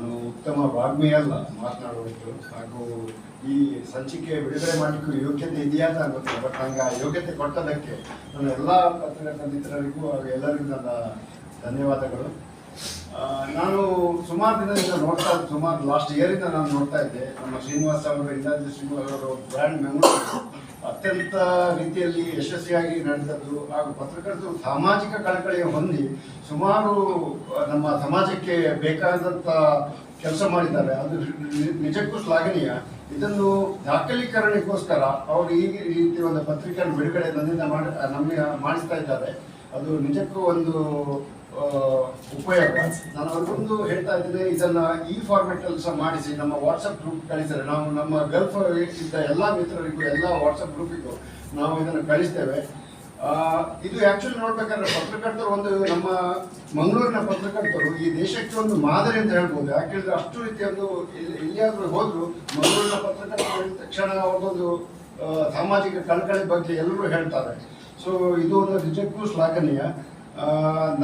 ನಾನು ಉತ್ತಮ ವಾಗ್ಮಿ ಅಲ್ಲ, ಮಾತನಾಡುವಷ್ಟು. ಹಾಗೂ ಈ ಸಂಚಿಕೆ ಬಿಡುಗಡೆ ಮಾಡಲಿಕ್ಕೂ ಯೋಗ್ಯತೆ ಇದೆಯಾ ಅಂತ ಗೊತ್ತಿಲ್ಲ ಬಟ್ ನಂಗೆ ಆ ಯೋಗ್ಯತೆ ಕೊಟ್ಟದಕ್ಕೆ ನನ್ನ ಎಲ್ಲ ಪತ್ರಿಕಾ ಮಿತ್ರರಿಗೂ ಹಾಗೂ ಎಲ್ಲರಿಗೂ ನನ್ನ ಧನ್ಯವಾದಗಳು. ನಾನು ಸುಮಾರು ದಿನದಿಂದ ನೋಡ್ತಾ ಇದ್ದೆ ಸುಮಾರು ಲಾಸ್ಟ್ ಇಯರಿಂದ ನಾನು ನೋಡ್ತಾ ಇದ್ದೆ. ನಮ್ಮ ಶ್ರೀನಿವಾಸ ಅವರು ಇಂದಾಜಿ ಶ್ರೀನಿವಾಸ ಅವರು ಬ್ರ್ಯಾಂಡ್ ಮೆಮೊರಿ ಅತ್ಯಂತ ರೀತಿಯಲ್ಲಿ ಯಶಸ್ವಿಯಾಗಿ ನಡೆದದ್ದು ಹಾಗೂ ಪತ್ರಕರ್ತರು ಸಾಮಾಜಿಕ ಕಳಕಳಿಯ ಹೊಂದಿ ಸುಮಾರು ನಮ್ಮ ಸಮಾಜಕ್ಕೆ ಬೇಕಾದಂಥ ಕೆಲಸ ಮಾಡಿದ್ದಾರೆ. ಅದು ನಿಜಕ್ಕೂ ಶ್ಲಾಘನೀಯ. ಇದನ್ನು ದಾಖಲೀಕರಣಕ್ಕೋಸ್ಕರ ಅವರು ಈ ರೀತಿ ಒಂದು ಪತ್ರಿಕೆಯನ್ನು ಬಿಡುಗಡೆ ನನ್ನಿಂದ ಮಾಡಿ ನಮಗೆ ಮಾಡಿಸ್ತಾ ಇದ್ದಾರೆ. ಅದು ನಿಜಕ್ಕೂ ಒಂದು ಉಪಯೋಗ. ನಾನು ಅದೊಂದು ಹೇಳ್ತಾ ಇದ್ದೇನೆ, ಇದನ್ನ ಈ ಫಾರ್ಮೆಟ್ ಅಲ್ಲಿ ಸಹ ಮಾಡಿಸಿ, ನಮ್ಮ ವಾಟ್ಸಪ್ ಗ್ರೂಪ್ ಕಳಿಸಿದ್ರೆ ನಾವು ನಮ್ಮ ಗಲ್ಫ್ ಇದ್ದ ಎಲ್ಲ ಮಿತ್ರರಿಗೂ ಎಲ್ಲ ವಾಟ್ಸಪ್ ಗ್ರೂಪಿಗೂ ನಾವು ಇದನ್ನು ಕಳಿಸ್ತೇವೆ. ಇದು ಆಕ್ಚುಲಿ ನೋಡ್ಬೇಕಂದ್ರೆ ಪತ್ರಕರ್ತರು ಒಂದು ನಮ್ಮ ಮಂಗಳೂರಿನ ಪತ್ರಕರ್ತರು ಈ ದೇಶಕ್ಕೆ ಒಂದು ಮಾದರಿ ಅಂತ ಹೇಳ್ಬೋದು. ಯಾಕೆಂದ್ರೆ ಅಷ್ಟು ರೀತಿಯ ಒಂದು ಎಲ್ಲಿಯಾದ್ರೂ ಹೋದ್ರು ಮಂಗಳೂರಿನ ಪತ್ರಕರ್ತರು ಹೇಳಿದ ತಕ್ಷಣ ಅವ್ರದ್ದೊಂದು ಸಾಮಾಜಿಕ ಕಳಕಳಿ ಬಗ್ಗೆ ಎಲ್ಲರೂ ಹೇಳ್ತಾರೆ. ಸೊ ಇದು ಒಂದು ನಿಜಕ್ಕೂ ಶ್ಲಾಘನೀಯ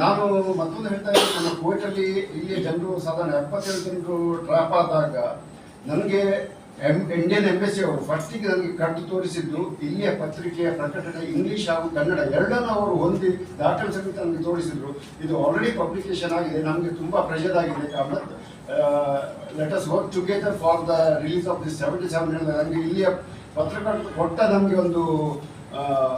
ನಾನು ಮತ್ತೊಂದು ಹೇಳ್ತಾ ಇದ್ದೀನಿ ನಮ್ಮ ಕೋರ್ಟಲ್ಲಿ ಇಲ್ಲಿ ಜನರು ಸಾಧಾರಣ ಎಪ್ಪತ್ತೇಳು ಜನರು ಟ್ರಾಪ್ ಆದಾಗ ನನಗೆ ಎಂ ಇಂಡಿಯನ್ ಎಂಬಸಿ ಅವರು ಫಸ್ಟಿಗೆ ನನಗೆ ಕಟ್ಟು ತೋರಿಸಿದ್ದು, ಇಲ್ಲಿಯ ಪತ್ರಿಕೆಯ ಪ್ರಕಟಣೆ ಇಂಗ್ಲಿಷ್ ಹಾಗೂ ಕನ್ನಡ ಎರಡನ್ನು ಅವರು ಹೊಂದಿ ದಾಖಲೆ ಸಮೇತ ನನಗೆ ತೋರಿಸಿದ್ರು. ಇದು ಆಲ್ರೆಡಿ ಪಬ್ಲಿಕೇಶನ್ ಆಗಿದೆ, ನಮಗೆ ತುಂಬ ಪ್ರೆಷರ್ ಆಗಿದೆ. Let us work together for the release of this seventy seven ನನಗೆ ಇಲ್ಲಿಯ ಪತ್ರಕರ್ತ ಕೊಟ್ಟ ನಮಗೆ ಒಂದು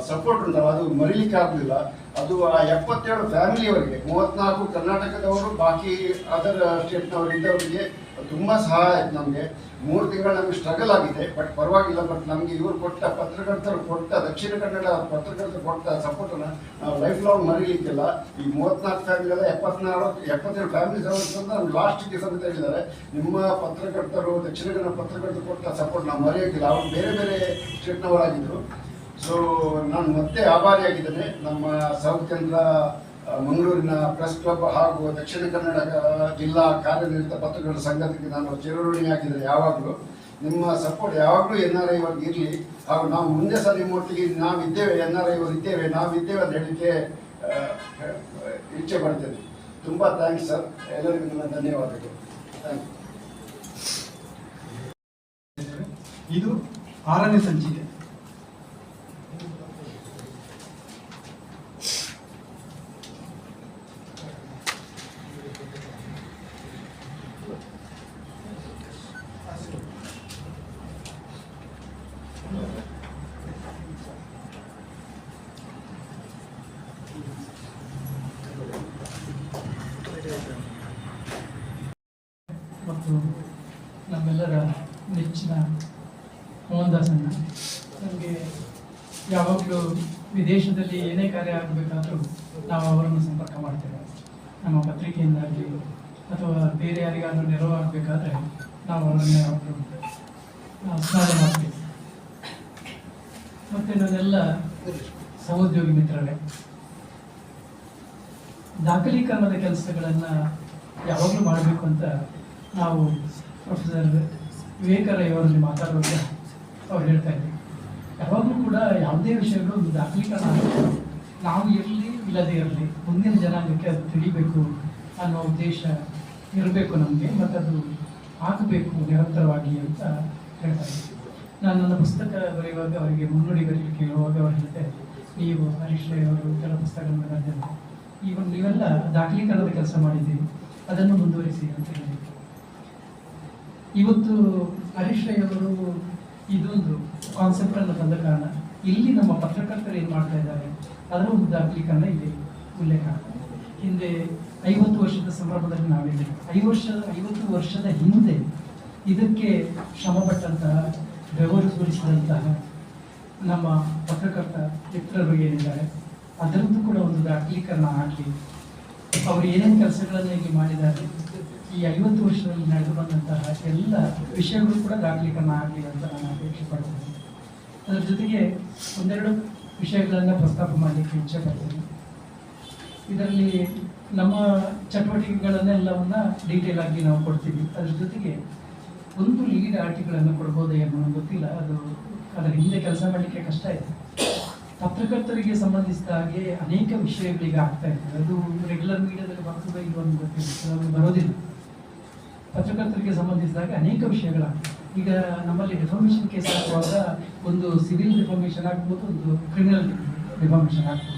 ಸಪೋರ್ಟ್ ಉಂಟಲ್ಲ, ಅದು ಮರೀಲಿಕ್ಕೆ ಆಗಲಿಲ್ಲ. ಅದು ಆ ಎಪ್ಪತ್ತೇಳು ಫ್ಯಾಮಿಲಿಯವರಿಗೆ ಮೂವತ್ನಾಲ್ಕು ಕರ್ನಾಟಕದವರು, ಬಾಕಿ ಅದರ್ ಸ್ಟೇಟ್ನವರು ಇದ್ದವರಿಗೆ ತುಂಬ ಸಹಾಯ ಆಯ್ತು ನಮಗೆ. ಮೂರು ತಿಂಗಳು ನಮಗೆ ಸ್ಟ್ರಗಲ್ ಆಗಿದೆ ಬಟ್ ಪರವಾಗಿಲ್ಲ ಬಟ್ ನಮಗೆ ಇವರು ಕೊಟ್ಟ ಪತ್ರಕರ್ತರು ಕೊಟ್ಟ, ದಕ್ಷಿಣ ಕನ್ನಡ ಪತ್ರಕರ್ತರು ಕೊಟ್ಟ ಸಪೋರ್ಟನ್ನು ನಾವು ಲೈಫ್ ಲಾಂಗ್ ಮರೀಲಿಕ್ಕಿಲ್ಲ. ಈ ಮೂವತ್ನಾಲ್ಕು ಫ್ಯಾಮಿಲಿ ಅಲ್ಲ, ಎಪ್ಪತ್ನಾಲ್ಕು ಎಪ್ಪತ್ತೇಳು ಫ್ಯಾಮಿಲಿ ಅಂತ ಲಾಸ್ಟ್ಗೆ ಸಮೇತ ಹೇಳಿದ್ದಾರೆ. ನಿಮ್ಮ ಪತ್ರಕರ್ತರು, ದಕ್ಷಿಣ ಕನ್ನಡ ಪತ್ರಕರ್ತರು ಕೊಟ್ಟ ಸಪೋರ್ಟ್ ನಾವು ಮರೆಯೋಕ್ಕಿಲ್ಲ. ಅವರು ಬೇರೆ ಬೇರೆ ಸ್ಟೇಟ್ನವರಾಗಿದ್ದರು ಸೊ ನಾನು ಮತ್ತೆ ಆಭಾರಿಯಾಗಿದ್ದೇನೆ ನಮ್ಮ ಸೌತ್ ಕೇಂದ್ರ ಮಂಗಳೂರಿನ ಪ್ರೆಸ್ ಕ್ಲಬ್ ಹಾಗೂ ದಕ್ಷಿಣ ಕನ್ನಡ ಜಿಲ್ಲಾ ಕಾರ್ಯನಿರತ ಪತ್ರಗಳ ಸಂಘಕ್ಕೆ ನಾನು ಚಿರಋಣಿಯಾಗಿದ್ದೇನೆ ಯಾವಾಗಲೂ. ನಿಮ್ಮ ಸಪೋರ್ಟ್ ಯಾವಾಗಲೂ ಎನ್ ಆರ್ ಐ ಇರಲಿ. ಹಾಗೂ ನಾವು ಮುಂದೆ ಸಹ ನಿಮ್ಮೊಟ್ಟಿಗೆ ನಾವಿದ್ದೇವೆ ಎನ್ ಆರ್ ಐ ಅವರು ಇದ್ದೇವೆ, ನಾವಿದ್ದೇವೆ ಅಂತ ಹೇಳಲಿಕ್ಕೆ ಇಚ್ಛೆ ಪಡ್ತೇನೆ. ತುಂಬ ಥ್ಯಾಂಕ್ಸ್ ಸರ್ ಎಲ್ಲರಿಗೂ ನನ್ನ ಧನ್ಯವಾದಗಳು. ಥ್ಯಾಂಕ್ ಯು ಇದು ಆರನೇ ಸಂಚಿಕೆ. ಮತ್ತು ನಮ್ಮೆಲ್ಲರ ನೆಚ್ಚಿನ ಮೋಹನ್ದಾಸಣ್ಣ, ನಮಗೆ ಯಾವಾಗಲೂ ವಿದೇಶದಲ್ಲಿ ಏನೇ ಕಾರ್ಯ ಆಗಬೇಕಾದರೂ ನಾವು ಅವರನ್ನು ಸಂಪರ್ಕ ಮಾಡ್ತೇವೆ. ನಮ್ಮ ಪತ್ರಿಕೆಯಿಂದಾಗಲಿ ಅಥವಾ ಬೇರೆ ಯಾರಿಗಾದರೂ ನೆರವು ಆಗಬೇಕಾದ್ರೆ ನಾವು ಅವರನ್ನೇ ಯಾವಾಗಲೂ ಸ್ನಾನ ಮಾಡ್ತೀವಿ. ಮತ್ತು ನನ್ನೆಲ್ಲ ಸಹೋದ್ಯೋಗಿ ಮಿತ್ರರೇ ದಾಖಲೀಕರಣದ ಕೆಲಸಗಳನ್ನು ಯಾವಾಗಲೂ ಮಾಡಬೇಕು ಅಂತ ನಾವು ಪ್ರೊಫೆಸರ್ ವಿವೇಕರೈ ಅವರಲ್ಲಿ ಮಾತಾಡುವಾಗ ಅವ್ರು ಹೇಳ್ತಾ ಇದ್ದೀವಿ ಯಾವಾಗಲೂ ಕೂಡ ಯಾವುದೇ ವಿಷಯಗಳು ಒಂದು ದಾಖಲೀಕರಣ. ನಾವು ಇರಲಿ ಇಲ್ಲದೇ ಇರಲಿ, ಮುಂದಿನ ಜನಾಂಗಕ್ಕೆ ಅದು ತಿಳಿಬೇಕು ಅನ್ನೋ ಉದ್ದೇಶ ಇರಬೇಕು ನಮಗೆ, ಮತ್ತು ಅದು ಆಗಬೇಕು ನಿರಂತರವಾಗಿ ಅಂತ ಹೇಳ್ತಾ ಇದ್ರು. ನಾನು ನನ್ನ ಪುಸ್ತಕ ಬರೆಯುವಾಗ ಅವರಿಗೆ ಮುನ್ನುಡಿ ಬರೀಲಿಕ್ಕೆ ಹೇಳುವಾಗ ಅವ್ರು ಹೇಳ್ತಾ ನೀವು ಹರೀಶ್ ರೈ ಅವರು ಕೆಲ ಪುಸ್ತಕಗಳನ್ನು ಬರೆದಿದ್ದಾರೆ ಈಗ ನೀವೆಲ್ಲ ದಾಖಲೀಕರಣದ ಕೆಲಸ ಮಾಡಿದ್ದೀರಿ. ಅದನ್ನು ಮುಂದುವರಿಸಿ ಅಂತ ಹೇಳಿ ಇವತ್ತು ಹರೀಶ್ ಅವರು ಇದೊಂದು ಕಾನ್ಸೆಪ್ಟ್ ಅನ್ನು ತಂದ ಕಾರಣ ಇಲ್ಲಿ ನಮ್ಮ ಪತ್ರಕರ್ತರು ಏನು ಮಾಡ್ತಾ ಇದ್ದಾರೆ? ಅದರ ಒಂದು ದಾಖಲೀಕರಣ ಇದೆ. ಉಲ್ಲೇಖ. ಹಿಂದೆ ಐವತ್ತು ವರ್ಷದ ಸಂದರ್ಭದಲ್ಲಿ ನಾವಿದ್ದೆ ಐದು ವರ್ಷ, ಐವತ್ತು ವರ್ಷದ ಹಿಂದೆ ಇದಕ್ಕೆ ಶ್ರಮಪಟ್ಟಂತಹ ಬೆವರು ಸುರಿಸಿದಂತಹ ನಮ್ಮ ಪತ್ರಕರ್ತ ಚಿತ್ರರು ಏನಿದ್ದಾರೆ? ಅದರದ್ದು ಕೂಡ ಒಂದು ದಾಖಲೀಕರಣ ಆಗಲಿ ಅವರು ಏನೇನು ಕೆಲಸಗಳನ್ನು ಇಲ್ಲಿ ಮಾಡಿದ್ದಾರೆ, ಈ ಐವತ್ತು ವರ್ಷದಲ್ಲಿ ನಡೆದು ಬಂದಂತಹ ಎಲ್ಲ ವಿಷಯಗಳು ಕೂಡ ದಾಖಲೀಕರಣ ಆಗಲಿ ಅಂತ ನಾನು ಅಪೇಕ್ಷೆ ಪಡ್ತೇನೆ. ಅದರ ಜೊತೆಗೆ ಒಂದೆರಡು ವಿಷಯಗಳನ್ನು ಪ್ರಸ್ತಾಪ ಮಾಡಲಿಕ್ಕೆ ಇಚ್ಛೆ ಪಡ್ತೇನೆ. ಇದರಲ್ಲಿ ನಮ್ಮ ಚಟುವಟಿಕೆಗಳನ್ನೆಲ್ಲವನ್ನ ಡೀಟೇಲ್ ಆಗಿ ನಾವು ಕೊಡ್ತೀವಿ. ಅದ್ರ ಜೊತೆಗೆ ಒಂದು ಲೀಡ್ ಆರ್ಟಿಕಲನ್ನು ಕೊಡ್ಬೋದೇ ಅನ್ನೋ ಗೊತ್ತಿಲ್ಲ. ಅದು ಅದರ ಹಿಂದೆ ಕೆಲಸ ಮಾಡಲಿಕ್ಕೆ ಕಷ್ಟ ಇದೆ. ಪತ್ರಕರ್ತರಿಗೆ ಸಂಬಂಧಿಸಿದ ಹಾಗೆ ಅನೇಕ ವಿಷಯಗಳಿಗೆ ಆಗ್ತಾ ಇರ್ತದೆ. ಅದು ರೆಗ್ಯುಲರ್ ಮೀಡಿಯಾದಲ್ಲಿ ಬರ್ತದೆ ಇದು ಒಂದು ಗೊತ್ತಿಲ್ಲ. ಬರೋದಿಲ್ಲ. ಪತ್ರಕರ್ತರಿಗೆ ಸಂಬಂಧಿಸಿದಾಗ ಅನೇಕ ವಿಷಯಗಳಾಗ್ತವೆ ಈಗ ನಮ್ಮಲ್ಲಿ ರಿಫಾರ್ಮೇಷನ್ ಕೇಸ್ ಆಗುವಾಗ ಒಂದು ಸಿವಿಲ್ ರಿಫಾರ್ಮೇಷನ್ ಆಗ್ಬೋದು ಒಂದು ಕ್ರಿಮಿನಲ್ ರಿಫಾರ್ಮೇಷನ್ ಆಗ್ಬೋದು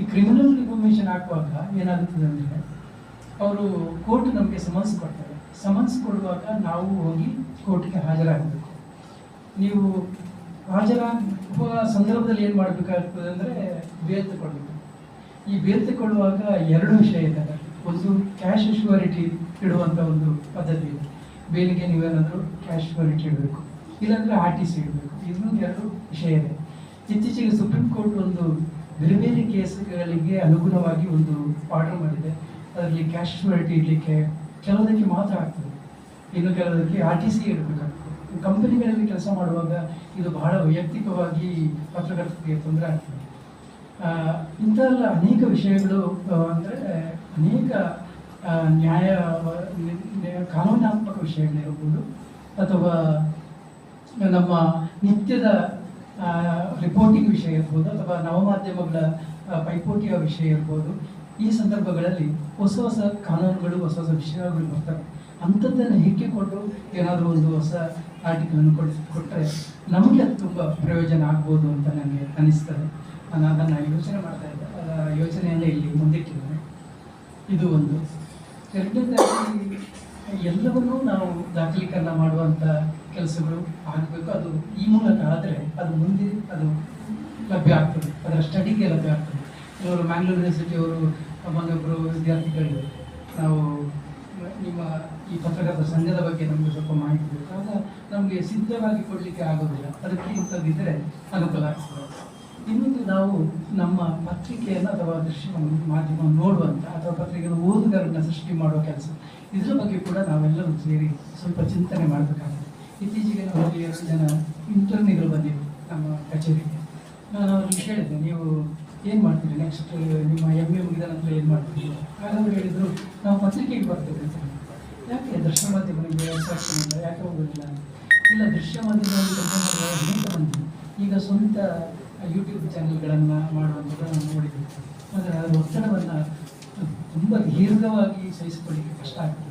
ಈ ಕ್ರಿಮಿನಲ್ ಡಿಫಾರ್ಮೇಷನ್ ಹಾಕುವಾಗ ಏನಾಗುತ್ತದೆ ಅಂದರೆ, ಅವರು ಕೋರ್ಟ್ ನಮಗೆ ಸಮನ್ಸ್ ಕೊಡ್ತಾರೆ. ಸಮನ್ಸ್ ಕೊಡುವಾಗ ನಾವು ಹೋಗಿ ಕೋರ್ಟ್ಗೆ ಹಾಜರಾಗಬೇಕು. ನೀವು ಹಾಜರಾಗುವ ಸಂದರ್ಭದಲ್ಲಿ ಏನು ಮಾಡಬೇಕಾಗ್ತದೆ ಅಂದರೆ ಬೇಲ್ ಈ ಬೇಲ್ ಎರಡು ವಿಷಯ ಇದ್ದಾರೆ ಒಂದು ಕ್ಯಾಶ್ ಶ್ಯೂರಿಟಿ ಇಡುವಂಥ ಒಂದು ಪದ್ಧತಿ ಇದೆ. ಬೇಲಿಗೆ ನೀವೇನಾದರೂ ಕ್ಯಾಶ್ ಶ್ಯೂರಿಟಿ ಇಡಬೇಕು. ಇಲ್ಲಾಂದರೆ ಆರ್ ಟಿ ಸಿ ಇಡಬೇಕು. ಇನ್ನೊಂದು ಎರಡು ವಿಷಯ ಇದೆ. ಇತ್ತೀಚೆಗೆ ಸುಪ್ರೀಂ ಕೋರ್ಟ್ ಒಂದು ಬೇರೆ ಬೇರೆ ಕೇಸ್ಗಳಿಗೆ ಅನುಗುಣವಾಗಿ ಒಂದು ಆರ್ಡರ್ ಮಾಡಿದೆ. ಅದರಲ್ಲಿ ಕ್ಯಾಶ್ ಶ್ಯೂರಿಟಿ ಇಡಲಿಕ್ಕೆ ಕೆಲವೊಂದಕ್ಕೆ ಮಾತ್ರ ಆಗ್ತದೆ. ಇನ್ನು ಕೆಲವೊಂದಕ್ಕೆ ಆರ್ ಟಿ ಸಿ ಇಡಬೇಕಾಗ್ತದೆ. ಕಂಪನಿಗಳಲ್ಲಿ ಕೆಲಸ ಮಾಡುವಾಗ ಇದು ಬಹಳ ವೈಯಕ್ತಿಕವಾಗಿ ಪತ್ರಕರ್ತರಿಗೆ ತೊಂದರೆ ಆಗ್ತದೆ. ಇಂಥ ಇಂಥಲ್ಲ ಅನೇಕ ವಿಷಯಗಳು ಅಂದರೆ ಅನೇಕ ನ್ಯಾಯ ಕಾನೂನಾತ್ಮಕ ವಿಷಯಗಳಿರ್ಬೋದು ಅಥವಾ ನಮ್ಮ ನಿತ್ಯದ ರಿಪೋರ್ಟಿಂಗ್ ವಿಷಯ ಇರ್ಬೋದು, ಅಥವಾ ನವಮಾಧ್ಯಮಗಳ ಪೈಪೋಟಿಯ ವಿಷಯ ಇರ್ಬೋದು, ಈ ಸಂದರ್ಭಗಳಲ್ಲಿ ಹೊಸ ಹೊಸ ಕಾನೂನುಗಳು, ಹೊಸ ಹೊಸ ವಿಷಯಗಳು ಬರ್ತವೆ. ಅಂಥದ್ದನ್ನು ಹಿಕ್ಕಿಕೊಂಡು ಏನಾದರೂ ಒಂದು ಹೊಸ ಆರ್ಟಿಕಲನ್ನು ಕೊಡ್ ಕೊಟ್ಟರೆ ನಮಗೆ ಅದು ತುಂಬ ಪ್ರಯೋಜನ ಆಗ್ಬೋದು ಅಂತ ನನಗೆ ಅನಿಸ್ತದೆ. ನಾನು ಅದನ್ನು ಯೋಚನೆ ಮಾಡ್ತಾ ಇದ್ದೆ. ಯೋಚನೆಯನ್ನು ಇಲ್ಲಿ ಮುಂದಿಟ್ಟಿದ್ದೇನೆ. ಇದು ಒಂದು. ಎರಡನೇದಾಗಿ, ಎಲ್ಲವನ್ನೂ ನಾವು ದಾಖಲೀಕರಣ ಮಾಡುವಂಥ ಕೆಲಸಗಳು ಆಗಬೇಕು. ಅದು ಈ ಮೂಲಕ ಆದರೆ ಅದು ಮುಂದೆ ಅದು ಲಭ್ಯ ಆಗ್ತದೆ. ಅದರ ಸ್ಟಡಿಗೆ ಲಭ್ಯ ಆಗ್ತದೆ. ಕೆಲವರು ಮ್ಯಾಂಗ್ಳೂರ್ ಯೂನಿವರ್ಸಿಟಿಯವರು ಮೊನ್ನೊಬ್ಬರು ವಿದ್ಯಾರ್ಥಿಗಳು ನಾವು ನಿಮ್ಮ ಈ ಪತ್ರಕರ್ತ ಸಂಘದ ಬಗ್ಗೆ ನಮಗೆ ಸ್ವಲ್ಪ ಮಾಹಿತಿ ಬೇಕು. ಆಗ ನಮಗೆ ಸಿದ್ಧವಾಗಿ ಕೊಡಲಿಕ್ಕೆ ಆಗೋದಿಲ್ಲ. ಅದಕ್ಕೆ ಇಂಥದ್ದಿದ್ದರೆ ಅನುಕೂಲ ಆಗ್ತದೆ. ಇನ್ನೊಂದು ನಾವು ನಮ್ಮ ಪತ್ರಿಕೆಯನ್ನು ಅಥವಾ ದೃಶ್ಯವನ್ನು ಮಾಧ್ಯಮವನ್ನು ನೋಡುವಂಥ ಅಥವಾ ಪತ್ರಿಕೆಯನ್ನು ಓದುಗರನ್ನ ಸೃಷ್ಟಿ ಮಾಡುವ ಕೆಲಸ. ಇದರ ಬಗ್ಗೆ ಕೂಡ ನಾವೆಲ್ಲರೂ ಸೇರಿ ಸ್ವಲ್ಪ ಚಿಂತನೆ ಮಾಡಬೇಕಾಗುತ್ತೆ. ಇತ್ತೀಚೆಗೆ ನಮ್ಮಲ್ಲಿ ಎರಡು ಜನ ಇಂಟರ್ನಿಗಳು ಬಂದಿವೆ ನಮ್ಮ ಕಚೇರಿಗೆ. ನಾನು ಅವ್ರಿಗೆ ಹೇಳಿದೆ, ನೀವು ಏನು ಮಾಡ್ತೀರಿ ನೆಕ್ಸ್ಟ್ ನಿಮ್ಮ ಎಂ ಎ ಮುಗಿದ ನಂತರ ಏನು ಮಾಡ್ತೀರಿ? ಹಾಗಾದ್ರೆ ಹೇಳಿದರು, ನಾವು ಪತ್ರಿಕೆಗೆ ಬರ್ತೇವೆ ಅಂತ. ಯಾಕೆ? ದೃಶ್ಯ ಮಾಧ್ಯಮಗಳಿಗೆ ಯಾಕೆ ಹೋಗೋದಿಲ್ಲ? ಇಲ್ಲ ದೃಶ್ಯ ಮಾಧ್ಯಮದಲ್ಲಿ ಈಗ ಸ್ವಂತ ಯೂಟ್ಯೂಬ್ ಚಾನೆಲ್ಗಳನ್ನು ಮಾಡುವಂಥದ್ದು ನಾವು ನೋಡಿದ್ವಿ ಆದರೆ ಅದರ ಒತ್ತಡವನ್ನು ತುಂಬ ದೀರ್ಘವಾಗಿ ಸಹಿಸಿಕೊಳ್ಳಿಕ್ಕೆ ಕಷ್ಟ ಆಗ್ತದೆ.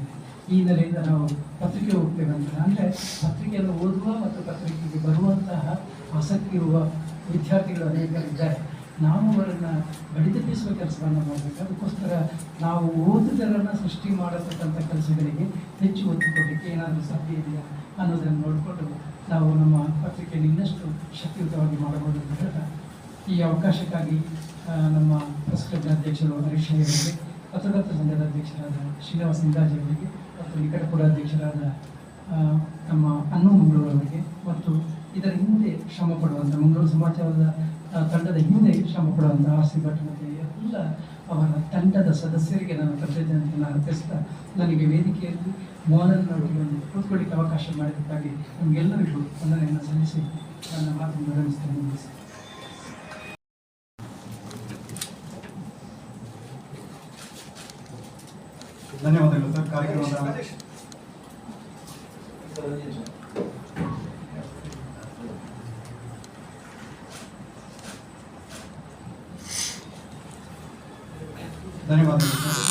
ಈ ಹಿನ್ನೆಲೆಯಿಂದ ನಾವು ಪತ್ರಿಕೆ ಹೋಗ್ತೇವೆ ಅಂತ ಅಂದರೆ ಪತ್ರಿಕೆಯನ್ನು ಓದುವ ಮತ್ತು ಪತ್ರಿಕೆಗೆ ಬರುವಂತಹ ಆಸಕ್ತಿ ಇರುವ ವಿದ್ಯಾರ್ಥಿಗಳು ಅನೇಕರಿದ್ದಾರೆ ನಾವು ಅವರನ್ನು ಬಡಿದೆಬ್ಬಿಸುವ ಕೆಲಸವನ್ನು ಮಾಡಬೇಕು. ಅದಕ್ಕೋಸ್ಕರ ನಾವು ಓದುಗರನ್ನು ಸೃಷ್ಟಿ ಮಾಡತಕ್ಕಂಥ ಕೆಲಸಗಳಿಗೆ ಹೆಚ್ಚು ಒತ್ತು ಕೊಡಲಿಕ್ಕೆ ಏನಾದರೂ ಸಾಧ್ಯ ಇದೆಯಾ ಅನ್ನೋದನ್ನು ನೋಡಿಕೊಂಡು ನಾವು ನಮ್ಮ ಪತ್ರಿಕೆಯನ್ನು ಇನ್ನಷ್ಟು ಶಕ್ತಿಯುತವಾಗಿ ಮಾಡಬಹುದು ಅಂತ ಹೇಳ್ತಾ ಈ ಅವಕಾಶಕ್ಕಾಗಿ ನಮ್ಮ ಪ್ರೆಸ್ ಕ್ಲಬ್ನ ಅಧ್ಯಕ್ಷರು ಹರೀಶ್ ಅವರಿಗೆ, ಪತ್ರಕರ್ತ ಸಂಘದ ಅಧ್ಯಕ್ಷರಾದ ಶ್ರೀನಿವಾಸ ಇಂದಾಜಿ ಅವರಿಗೆ ಮತ್ತು ನಿಕಟಪುರ ಅಧ್ಯಕ್ಷರಾದ ನಮ್ಮ ಅನ್ನು ಮಂಗಳೂರು ಅವರಿಗೆ ಮತ್ತು ಇದರ ಹಿಂದೆ ಶ್ರಮ ಪಡುವಂಥ ಮಂಗಳೂರು ಸಮಾಚಾರದ ತಂಡದ ಹಿಂದೆ ಶ್ರಮ ಪಡುವಂಥ ಆಸ್ತಿ ಸಿ ಭಟ್ ಮತ್ತು ಎಲ್ಲ ಅವರ ತಂಡದ ಸದಸ್ಯರಿಗೆ ನಾನು ಕೃತಜ್ಞತೆಯನ್ನು ಅರ್ಪಿಸ್ತಾ ನನಗೆ ವೇದಿಕೆಯಲ್ಲಿ ಮೋಹನನೊಟ್ಟಿಗೆ ಒಂದು ಕೂತ್ಕೊಳ್ಳಿಕ್ಕೆ ಅವಕಾಶ ಮಾಡಿದ್ದಕ್ಕಾಗಿ ನಮಗೆಲ್ಲರಿಗೂ ವಂದನೆಯನ್ನು ಸಲ್ಲಿಸಿ ನನ್ನ ಮಾತನ್ನು ಗಮನಿಸ್ತೇನೆ ಧನ್ಯವಾದಗಳು ಸರ್ ಕಾರ್ಯಕ್ರಮದ ಧನ್ಯವಾದಗಳು ಸರ್